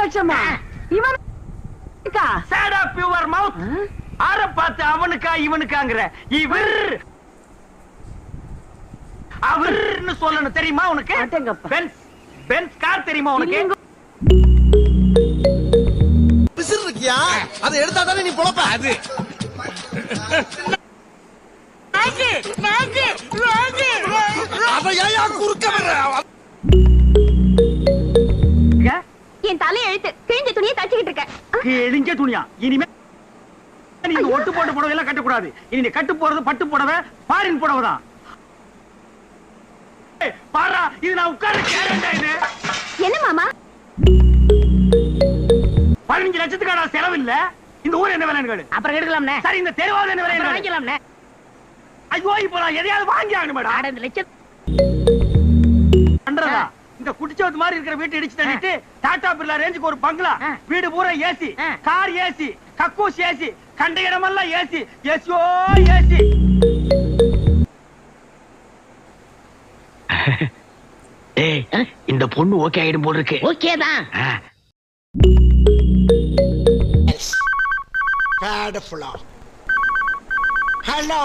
லட்சமா? இவன் chat app your mouth ஆற பார்த்து அவனுக்கா இவனுக்காங்கிற. இவர். அவர்னு சொல்லணும் தெரியுமா உனக்கு? பென்ஸ் பென்ஸ் கார் தெரியுமா உனக்கு? பிசிறு இருக்கியா அதை எடுத்தா தானே நீ பொழப்ப? அது. அவ ஏன் குறுக்க வர்ற என் தலை எழுத்து கிழிஞ்ச துணியை தச்சுக்கிட்டு இருக்கேன். கிழிஞ்ச துணியா? இனிமே நீங்க ஒட்டு போட்டு புடவை எல்லாம் கட்டக்கூடாது. இனி நீ கட்டு போறது பட்டு புடவை பாரின் புடவை தான். ஏய், பாரா இது நான் உட்கார்ந்து கேரண்டா இது. என்ன மாமா? பதினஞ்சு லட்சத்துக்கான செலவு இல்ல. இந்த ஊர் என்ன விலைன்னு கேளு. அப்புறம் எடுக்கலாம்ண்ணே சரி இந்த தெருவாவது என்ன அப்புறம் விலை வாங்கிக்கலாம்ண்ணே ஐயோ இப்ப நான் எதையாவது வாங்கி ஆகணும் மேடம் இந்த லட்சம் பண்றதா? இந்த குடிச்சவத்து மாதிரி இருக்கிற வீட்டை இடிச்சு தள்ளிட்டு டாடா பிர்லா ரேஞ்சுக்கு ஒரு பங்களா. வீடு பூரா ஏசி. Car AC. கக்கூஸ் ஏசி. கண்ட இடமெல்லாம் ஏசி. ஏசியோ ஏசி. இந்த பொண்ணு ஓகே ஆயிடும் போல் இருக்கு. ஓகே தான். ஹலோ